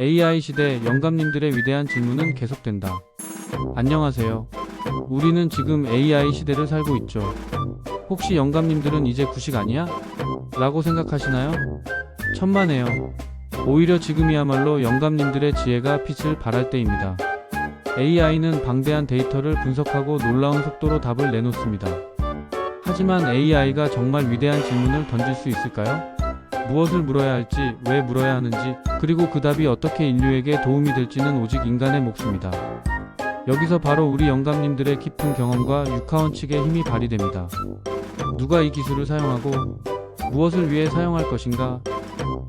AI 시대 영감님들의 위대한 질문은 계속된다. 안녕하세요. 우리는 지금 AI 시대를 살고 있죠. 혹시 영감님들은 이제 구식 아니야? 라고 생각하시나요? 천만에요. 오히려 지금이야말로 영감님들의 지혜가 빛을 발할 때입니다. AI는 방대한 데이터를 분석하고 놀라운 속도로 답을 내놓습니다. 하지만 AI가 정말 위대한 질문을 던질 수 있을까요? 무엇을 물어야 할지, 왜 물어야 하는지, 그리고 그 답이 어떻게 인류에게 도움이 될지는 오직 인간의 몫입니다. 여기서 바로 우리 영감님들의 깊은 경험과 육하원 측의 힘이 발휘됩니다. 누가 이 기술을 사용하고 무엇을 위해 사용할 것인가,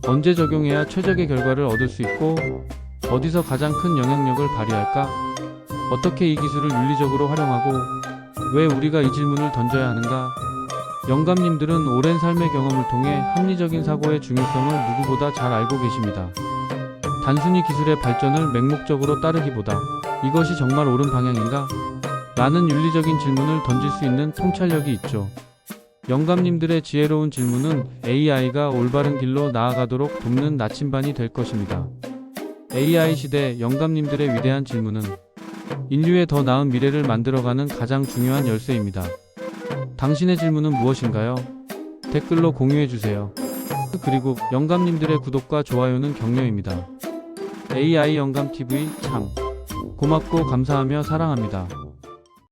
언제 적용해야 최적의 결과를 얻을 수 있고, 어디서 가장 큰 영향력을 발휘할까, 어떻게 이 기술을 윤리적으로 활용하고, 왜 우리가 이 질문을 던져야 하는가, 영감님들은 오랜 삶의 경험을 통해 합리적인 사고의 중요성을 누구보다 잘 알고 계십니다. 단순히 기술의 발전을 맹목적으로 따르기보다 이것이 정말 옳은 방향인가? 라는 윤리적인 질문을 던질 수 있는 통찰력이 있죠. 영감님들의 지혜로운 질문은 AI가 올바른 길로 나아가도록 돕는 나침반이 될 것입니다. AI 시대 영감님들의 위대한 질문은 인류의 더 나은 미래를 만들어가는 가장 중요한 열쇠입니다. 당신의 질문은 무엇인가요? 댓글로 공유해주세요. 그리고 영감님들의 구독과 좋아요는 격려입니다. AI 영감TV 참 고맙고 감사하며 사랑합니다.